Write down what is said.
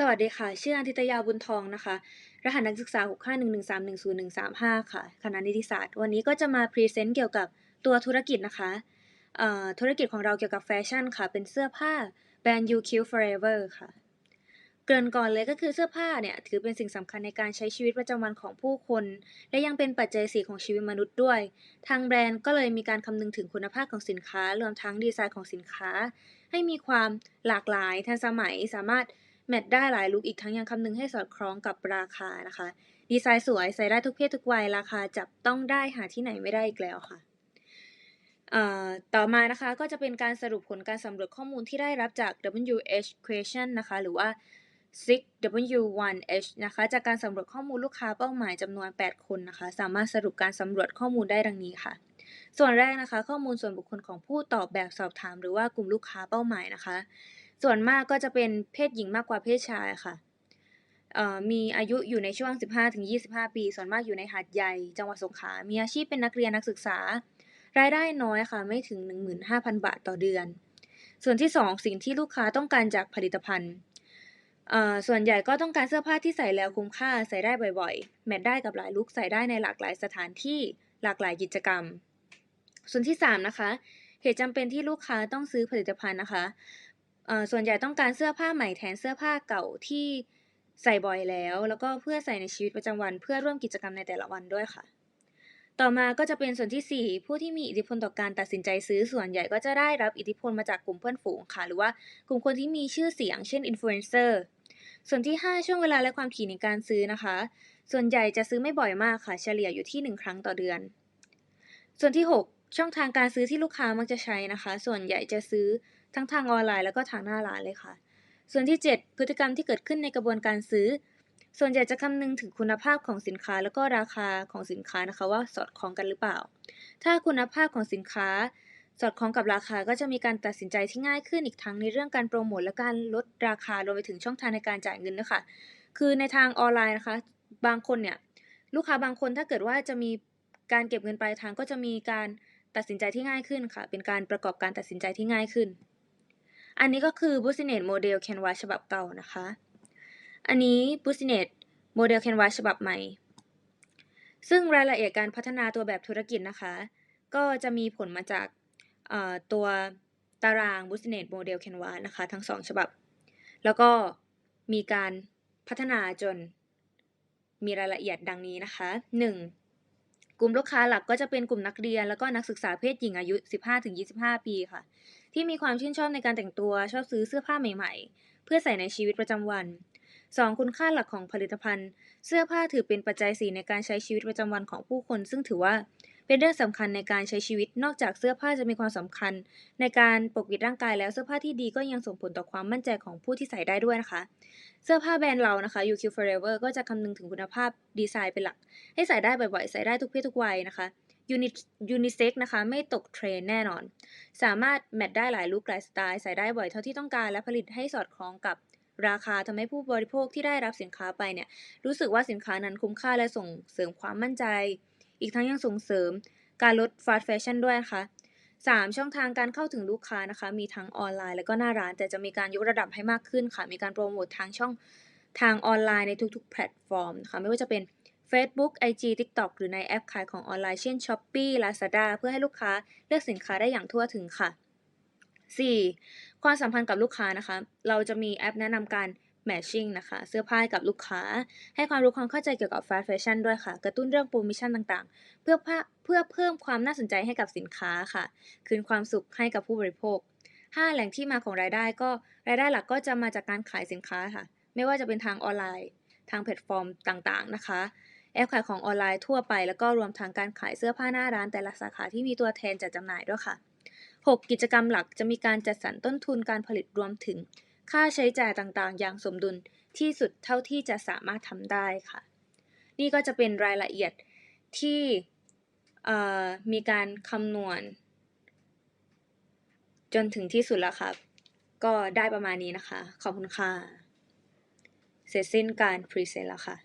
สวัสดีค่ะ ชื่ออธิตยาบุญทองนะคะ รหัสนักศึกษา 6 5 1 1 3 1 0 1 3 5ค่ะ คณะนิติศาสตร์ วันนี้ก็จะมาพรีเซนต์เกี่ยวกับตัวธุรกิจนะคะ ธุรกิจของเราเกี่ยวกับแฟชั่นค่ะ เป็นเสื้อผ้าแบรนด์ You Cute Forever ค่ะ เกริ่นก่อนเลยก็คือเสื้อผ้าเนี่ยถือเป็นสิ่งสำคัญในการใช้ชีวิตประจำวันของผู้คน และยังเป็นปัจจัยสี่ของชีวิตมนุษย์ด้วย ทางแบรนด์ก็เลยมีการคำนึงถึงคุณภาพของสินค้ารวมทั้งดีไซน์ของสินค้า ให้มีความหลากหลายทันสมัยสามารถ แมทได้หลายลุคอีกทั้งยังคำนึงให้สอดคล้องกับราคานะคะ ดีไซน์สวยใส่ได้ทุกเพศทุกวัยราคาจับต้องได้หาที่ไหนไม่ได้อีกแล้วค่ะต่อมานะคะก็จะเป็นการสรุปผลการสำรวจข้อมูลที่ได้รับจาก WH Question นะคะหรือว่า 6W1H นะคะจากการสำรวจข้อมูลลูกค้าเป้าหมายจำนวน 8 คนนะคะ สามารถสรุปการสำรวจข้อมูลได้ดังนี้ค่ะ ส่วนแรกนะคะ ข้อมูลส่วนบุคคลของผู้ตอบแบบสอบถาม หรือว่ากลุ่มลูกค้าเป้าหมายนะคะ ส่วนมากก็จะเป็นเพศหญิงมากกว่าเพศชายค่ะมีอายุอยู่ในช่วง 15-25 ปี ส่วนมากอยู่ในหาดใหญ่ จังหวัดสงขลา มีอาชีพเป็นนักเรียนนักศึกษา รายได้น้อยค่ะ ไม่ถึง 15,000 บาทต่อเดือน ส่วนที่ 2 สิ่งที่ลูกค้าต้องการจากผลิตภัณฑ์ ส่วนใหญ่ก็ต้องการเสื้อผ้าที่ใส่แล้วคุ้มค่า ใส่ได้บ่อยๆ แมทได้กับหลายลุค ใส่ได้ในหลากหลายสถานที่ หลากหลายกิจกรรม ส่วนที่ 3 นะคะ เหตุจำเป็นที่ลูกค้าต้องซื้อผลิตภัณฑ์นะคะ ส่วนใหญ่ต้องการเสื้อผ้าใหม่แทนเสื้อผ้าเก่าที่ใส่บ่อยแล้ว แล้วก็เพื่อใส่ในชีวิตประจำวัน เพื่อร่วมกิจกรรมในแต่ละวันด้วยค่ะ ต่อมาก็จะเป็นส่วนที่ 4 ผู้ที่มีอิทธิพลต่อการตัดสินใจซื้อส่วนใหญ่ก็จะได้รับอิทธิพลมาจากกลุ่มเพื่อนฝูงค่ะ หรือว่ากลุ่มคนที่มีชื่อเสียง เช่นอินฟลูเอนเซอร์ส่วนที่ 5 ช่วงเวลาและความถี่ในการซื้อนะคะ ส่วนใหญ่จะซื้อไม่บ่อยมากค่ะ เฉลี่ยอยู่ที่ 1 ครั้งต่อเดือน ส่วนที่ 6 ช่องทางการซื้อที่ลูกค้ามักจะใช้นะคะ ส่วนใหญ่จะซื้อ ทั้งทางออนไลน์แล้วก็ทางหน้าร้านเลยค่ะ ส่วนที่ 7 พฤติกรรมที่เกิดขึ้นในกระบวนการซื้อ ส่วนใหญ่จะคำนึงถึงคุณภาพของสินค้าแล้วก็ราคาของสินค้านะคะว่าสอดคล้องกันหรือเปล่า ถ้าคุณภาพของสินค้า สอดคล้องกับราคาก็จะมีการตัดสินใจที่ง่ายขึ้นอีกทั้งในเรื่องการโปรโมทและการลดราคารวมไปถึงช่องทางในการจ่ายเงินด้วยค่ะคือในทางออนไลน์นะคะ บางคนเนี่ยลูกค้าบางคนถ้าเกิดว่าจะมีการเก็บเงินปลายทางก็จะมีการตัดสินใจที่ง่ายขึ้นค่ะ เป็นการประกอบการตัดสินใจที่ง่ายขึ้น อันนี้ก็คือ Business Model Canvas ฉบับเก่านะคะ อันนี้ Business Model Canvas ฉบับใหม่ ซึ่งรายละเอียดการพัฒนาตัวแบบธุรกิจนะคะ ก็จะมีผลมาจากตัวตาราง Business Model Canvas นะคะ ทั้งสองฉบับ แล้วก็มีการพัฒนาจนมีรายละเอียดดังนี้นะคะ 1. กลุ่มลูกค้าหลักก็จะเป็นกลุ่มนักเรียน แล้วก็นักศึกษาเพศหญิงอายุ 15-25 ปีค่ะ ที่มีความชื่นชอบในการแต่งตัวชอบซื้อเสื้อผ้าใหม่ๆ เพื่อใส่ในชีวิตประจำวัน 2. คุณค่าหลักของผลิตภัณฑ์ เสื้อผ้าถือเป็นปัจจัยสี่ในการใช้ชีวิตประจำวันของผู้คน ซึ่งถือว่าเป็นเรื่องสำคัญในการใช้ชีวิต นอกจากเสื้อผ้าจะมีความสำคัญ ในการปกปิดร่างกายแล้วเสื้อผ้าที่ดีก็ยังส่งผลต่อความมั่นใจของผู้ที่ใส่ได้ด้วยนะคะ เสื้อผ้าแบรนด์เรานะคะ UQ Forever ก็จะคำนึงถึงคุณภาพดีไซน์เป็นหลัก ให้ใส่ได้บ่อยๆ ใส่ได้ทุกเพศทุกวัยนะคะ ยูนิเซ็กนะคะ ไม่ตกเทรนแน่นอน สามารถแมทได้หลายลุคหลายสไตล์ ใส่ได้บ่อยเท่าที่ต้องการและผลิตให้สอดคล้องกับราคาทำให้ผู้บริโภคที่ได้รับสินค้าไปเนี่ยรู้สึกว่าสินค้านั้นคุ้มค่าและส่งเสริมความมั่นใจ อีกทั้งยังส่งเสริมการลดฟาสต์แฟชั่นด้วยนะคะ 3. ช่องทางการเข้าถึงลูกค้านะคะ มีทั้งออนไลน์แล้วก็หน้าร้าน แต่จะมีการยกระดับให้มากขึ้นค่ะ มีการโปรโมททางช่องทางออนไลน์ในทุกๆ แพลตฟอร์มนะคะไม่ว่าจะเป็น Facebook IG TikTok หรือในแอปขายของออนไลน์เช่น Shopee Lazada เพื่อให้ลูกค้าเลือกสินค้าได้อย่างทั่วถึงค่ะ 4. ความสัมพันธ์กับลูกค้านะคะ เราจะมีแอปแนะนำการ matching นะคะ เสื้อผ้ากับลูกค้า ให้ความรู้ความเข้าใจเกี่ยวกับ fast fashion ด้วยค่ะ กระตุ้นเรื่องโปรโมชั่นต่างๆ เพื่อเพื่อเพิ่มความน่าสนใจให้กับสินค้าค่ะ คืนความสุขให้กับผู้บริโภค 5. แหล่งที่มาของรายได้ก็รายได้หลักก็จะมาจากการขายสินค้าค่ะ ไม่ว่าจะเป็นทางออนไลน์ ทางแพลตฟอร์มต่างๆนะคะ แอปขายของออนไลน์ทั่วไป แล้วก็รวมทางการขายเสื้อผ้าหน้าร้านแต่ละสาขาที่มีตัวแทนจัดจำหน่ายด้วยค่ะ 6. กิจกรรมหลักจะมีการจัดสรรต้นทุนการผลิตรวมถึง ค่าใช้จ่ายต่างๆ อย่างสมดุลที่สุดเท่าที่จะสามารถทำได้ค่ะ นี่ก็จะเป็นรายละเอียดที่มีการคำนวณ จนถึงที่สุดแล้วครับ ก็ได้ประมาณนี้นะคะ ขอบคุณค่ะ เสร็จสิ้นการพรีเซนต์แล้วค่ะ